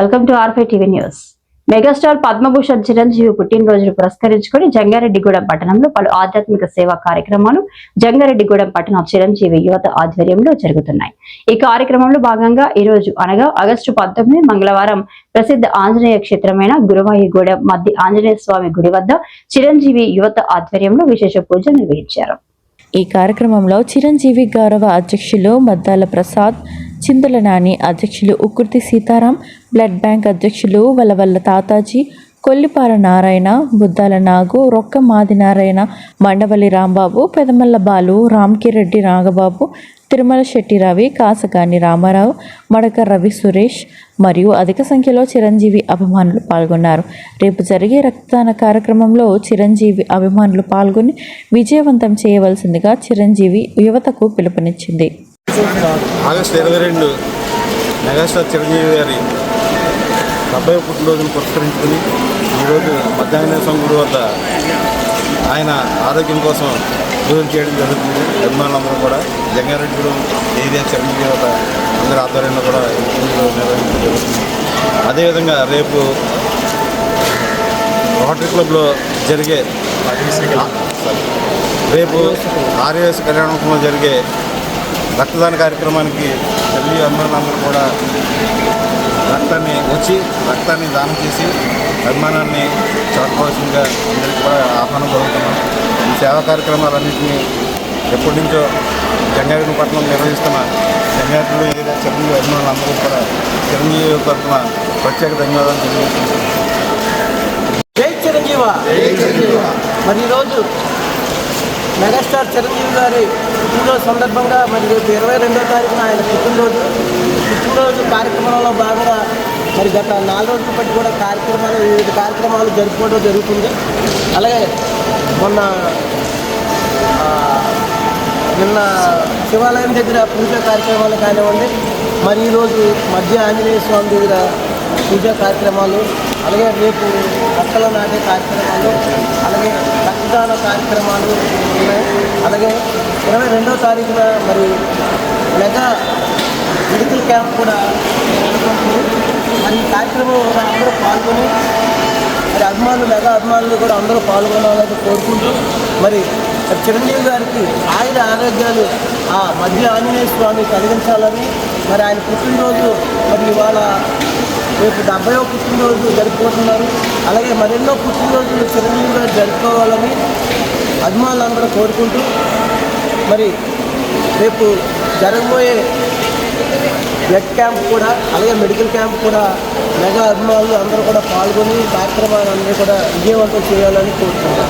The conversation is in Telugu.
Welcome to R5 TV news. Megastar Padma Bhushan Chiranjeevi పుట్టినరోజును పురస్కరించుకొని జంగారెడ్డిగూడెం పట్టణంలో పలు ఆధ్యాత్మిక సేవా కార్యక్రమాలు జంగారెడ్డిగూడెం పట్టణ చిరంజీవి యువత ఆధ్వర్యంలో జరుగుతున్నాయి. ఈ కార్యక్రమంలో భాగంగా ఈ రోజు అనగా ఆగస్టు పంతొమ్మిది మంగళవారం ప్రసిద్ధ ఆంజనేయ క్షేత్రమైన గురువాయిగూడెం మధ్య ఆంజనేయ స్వామి గుడి వద్ద చిరంజీవి యువత ఆధ్వర్యంలో విశేష పూజ నిర్వహించారు. ఈ కార్యక్రమంలో చిరంజీవి గౌరవ అధ్యక్షులు మద్దాల ప్రసాద్ చింతల నాని అధ్యక్షులు ఉక్కుర్తి సీతారాం బ్లడ్ బ్యాంక్ అధ్యక్షులు వలవల్ల తాతాజీ కొల్లిపాల నారాయణ బుద్దాల నాగు రొక్క మాది నారాయణ మండవల్లి రాంబాబు పెదమల్ల బాలు రామ్కిరెడ్డి నాగబాబు తిరుమల శెట్టి రవి కాసగాని రామారావు మడక రవి సురేష్ మరియు అధిక సంఖ్యలో చిరంజీవి అభిమానులు పాల్గొన్నారు. రేపు జరిగే రక్తదాన కార్యక్రమంలో చిరంజీవి అభిమానులు పాల్గొని విజయవంతం చేయవలసిందిగా చిరంజీవి యువతకు పిలుపునిచ్చింది. ఆగస్టు ఇరవై రెండు మెగాస్టార్ చిరంజీవి గారి డెబ్బై పుట్టినరోజును పురస్కరించుకుని ఈరోజు మధ్యాహ్న స్వామి గుడి వద్ద ఆయన ఆరోగ్యం కోసం పూజలు చేయడం జరుగుతుంది. అభిమానులందరూ కూడా జంగారెడ్డిగూడెం ఏరియా చిరంజీవి యువత అందరి ఆధ్వర్యంలో కూడా నిర్వహించడం జరుగుతుంది. అదేవిధంగా రేపు రోటరీ క్లబ్లో జరిగే రేపు ఆర్యవేశ కళ్యాణంలో జరిగే రక్తదాన కార్యక్రమానికి తల్లి అభిమానులందరూ కూడా రక్తాన్ని వచ్చి రక్తాన్ని దానం చేసి అభిమానాన్ని చాటుకోవాల్సిందిగా అందరికీ కూడా ఆహ్వానం జరుగుతున్నాం ఈ సేవా కార్యక్రమాలన్నింటినీ ఎప్పటి నుంచో జంగారెడ్డి పట్టణం నిర్వహిస్తున్న జంగారెడ్డి ఏరియా చిరంజీవి అభిమానులందరూ కూడా చిరంజీవి తరఫున ప్రత్యేక ధన్యవాదాలు తెలియజేస్తున్నాం. జై చిరంజీవ. మరి ఈరోజు మెగాస్టార్ చిరంజీవి గారి పుట్టినరోజు సందర్భంగా మరి రేపు ఇరవై రెండో తారీఖున ఆయన పుట్టినరోజు. పుట్టినరోజు కార్యక్రమంలో భాగంగా మరి గత నాలుగు రోజుల బట్టి కూడా కార్యక్రమాలు వివిధ కార్యక్రమాలు జరుపుకోవడం జరుగుతుంది. అలాగే మొన్న నిన్న శివాలయం దగ్గర పూజా కార్యక్రమాలు కానివ్వండి మరి ఈరోజు మధ్య ఆంజనేయ స్వామి దగ్గర పూజా కార్యక్రమాలు అలాగే రేపు మొక్కలు నాటే కార్యక్రమాలు అలాగే రక్తదాన కార్యక్రమాలు ఉన్నాయి అలాగే ఇరవై రెండవ తారీఖున మరి మెగా మెడికల్ క్యాంప్ కూడా జరుగుతుంది. మరి ఈ అందరూ పాల్గొని మరి అభిమానులు మెగా అభిమానులు కూడా అందరూ పాల్గొనాలని కోరుకుంటూ మరి చిరంజీవి గారికి ఆయన ఆరోగ్యాలు ఆ మధ్య ఆంజనేయ స్వామి కలిగించాలని మరి ఆయన పుట్టినరోజు మరి ఇవాళ రేపు డెబ్బైవ పుట్టినరోజు జరుపుకుంటున్నారు. అలాగే మరెన్నో పుట్టినరోజులు చిరంజీవిగా జరుపుకోవాలని అభిమానులందరూ కోరుకుంటూ మరి రేపు జరగబోయే బ్లడ్ క్యాంప్ కూడా అలాగే మెడికల్ క్యాంప్ కూడా మెగా అభిమానులు అందరూ కూడా పాల్గొని కార్యక్రమాలన్నీ కూడా విజయవంతం చేయాలని కోరుకుంటున్నారు